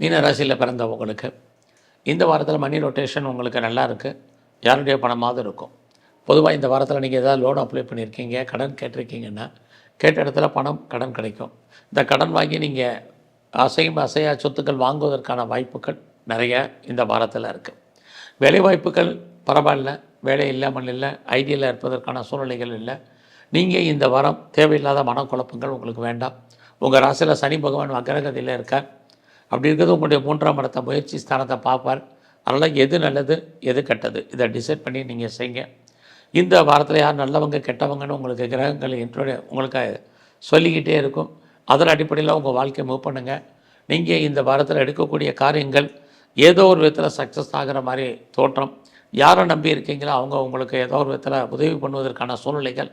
மீன ராசியில் பிறந்தவங்களுக்கு இந்த வாரத்தில் மணி ரொட்டேஷன் உங்களுக்கு நல்லா இருக்குது யாருடைய பணமாவது இருக்கும். பொதுவாக இந்த வாரத்தில் நீங்கள் ஏதாவது லோன் அப்ளை பண்ணியிருக்கீங்க கடன் கேட்டிருக்கீங்கன்னா கேட்ட இடத்துல பணம் கடன் கிடைக்கும். இந்த கடன் வாங்கி நீங்கள் அசையும் அசையா சொத்துக்கள் வாங்குவதற்கான வாய்ப்புகள் நிறைய இந்த வாரத்தில் இருக்குது வேலைவாய்ப்புகள் பரவாயில்ல வேலை இல்லாமல் இல்லை ஐடியில் இருப்பதற்கான சூழ்நிலைகள் இல்லை. நீங்கள் இந்த வாரம் தேவையில்லாத மனக்குழப்பங்கள் உங்களுக்கு வேண்டாம். உங்கள் ராசியில் சனி பகவான் வக்கரகதியில் இருக்கார். அப்படி இருக்கிறது உங்களுடைய மூன்றாம் இடத்த முயற்சி ஸ்தானத்தை பார்ப்பார். அதனால் எது நல்லது எது கெட்டது இதை டிசைட் பண்ணி நீங்கள் செய்யுங்க இந்த வாரத்தில் யார் நல்லவங்க கெட்டவங்கன்னு உங்களுக்கு கிரகங்கள் இன்ட்ரோட உங்களுக்கு சொல்லிக்கிட்டே இருக்கும். அதன் அடிப்படையில் உங்கள் வாழ்க்கையை மூவ் பண்ணுங்கள் நீங்கள் இந்த வாரத்தில் எடுக்கக்கூடிய காரியங்கள் ஏதோ ஒரு விதத்தில் சக்ஸஸ் ஆகிற மாதிரி தோற்றம். யாரை நம்பி இருக்கீங்களோ அவங்க உங்களுக்கு ஏதோ ஒரு விதத்தில் உதவி பண்ணுவதற்கான சூழ்நிலைகள்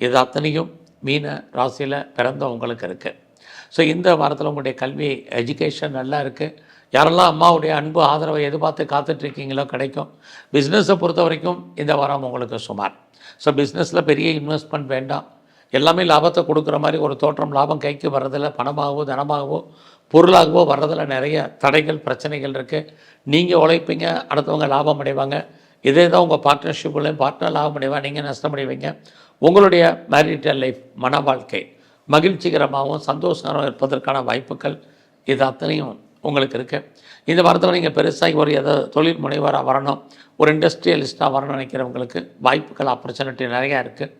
இது அத்தனையும் மீன ராசியில் பிறந்த உங்களுக்கு இருக்குது ஸோ இந்த வாரத்தில் உங்களுடைய கல்வி எஜுகேஷன் நல்லா இருக்குது யாரெல்லாம் அம்மாவுடைய அன்பு ஆதரவை எதிர்பார்த்து காத்துட்ருக்கீங்களோ கிடைக்கும். பிஸ்னஸை பொறுத்த வரைக்கும் இந்த வாரம் உங்களுக்கு சுமார். ஸோ பிஸ்னஸில் பெரிய இன்வெஸ்ட்மெண்ட் வேண்டாம். எல்லாமே லாபத்தை கொடுக்குற மாதிரி ஒரு தோற்றம் லாபம் கைக்கு வர்றதில் பணமாகவோ தனமாகவோ பொருளாகவோ வர்றதில் நிறைய தடைகள் பிரச்சனைகள் இருக்குது நீங்கள் உழைப்பீங்க அடுத்தவங்க லாபம் அடைவாங்க. இதே தான் உங்கள் பார்ட்னர்ஷிப்லையும் பார்ட்னர் லாபம் அடைவா நீங்கள் நஷ்டமடைவீங்க உங்களுடைய மேரிட்டல் லைஃப் மன வாழ்க்கை மகிழ்ச்சிகரமாகவும் சந்தோஷகரமாக இருப்பதற்கான வாய்ப்புகள் இது அத்தனையும் உங்களுக்கு இருக்குது இந்த வாரத்தில் நீங்கள் பெருசாகி ஒரு ஏதோ தொழில் முனைவராக வரணும் ஒரு இண்டஸ்ட்ரியலிஸ்ட்டாக வரணும்னு நினைக்கிறவங்களுக்கு வாய்ப்புகள் ஆப்பர்ச்சுனிட்டி நிறையா இருக்குது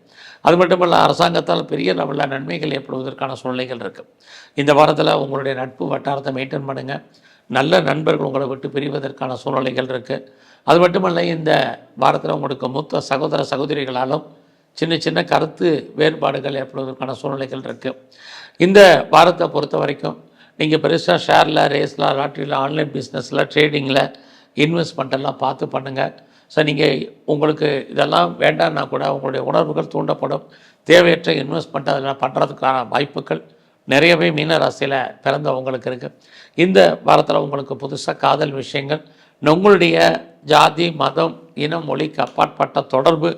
அது மட்டும் இல்லை அரசாங்கத்தால் பெரிய லெவலில் நன்மைகள் ஏற்படுவதற்கான சூழ்நிலைகள் இருக்குது இந்த வாரத்தில் உங்களுடைய நட்பு வட்டாரத்தை மெயின்டைன் பண்ணுங்கள் நல்ல நண்பர்கள் உங்களை விட்டு பிரிவதற்கான சூழ்நிலைகள் இருக்குது அது மட்டுமல்ல இந்த வாரத்தில் உங்களுக்கு மூத்த சகோதர சகோதரிகளாலும் சின்ன சின்ன கருத்து வேறுபாடுகள் ஏற்படுவதற்கான சூழ்நிலைகள் இருக்குது இந்த வாரத்தை பொறுத்த வரைக்கும் நீங்கள் பெருசாக ஷேரில் ரேஸில் லாட்ரியில் ஆன்லைன் பிஸ்னஸில் ட்ரேடிங்கில் இன்வெஸ்ட்மெண்ட்டெல்லாம் பார்த்து பண்ணுங்கள் ஸோ நீங்கள் உங்களுக்கு இதெல்லாம் வேண்டாம்னா கூட உங்களுடைய உணர்வுகள் தூண்டப்படும். தேவையற்ற இன்வெஸ்ட்மெண்ட் அதெல்லாம் பண்ணுறதுக்கான வாய்ப்புகள் நிறையவே மீன ராசியில் பிறந்தவங்களுக்கு இருக்குது இந்த வாரத்தில் உங்களுக்கு புதுசாக காதல் விஷயங்கள் உங்களுடைய ஜாதி மதம் இனம் மொழிக்கு அப்பாற்பட்ட தொடர்பு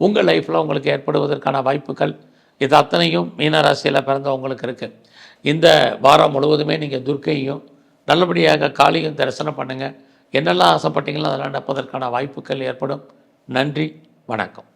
உங்கள் லைஃப்பில் உங்களுக்கு ஏற்படுவதற்கான வாய்ப்புகள் இது அத்தனையும் மீனராசியில் பிறந்தவங்களுக்கு இருக்குது இந்த வாரம் முழுவதுமே நீங்கள் துர்க்கையும் நல்லபடியாக காளியும் தரிசனம் பண்ணுங்கள் என்னெல்லாம் ஆசைப்பட்டீங்களோ அதெல்லாம் நடப்பதற்கான வாய்ப்புகள் ஏற்படும். நன்றி வணக்கம்.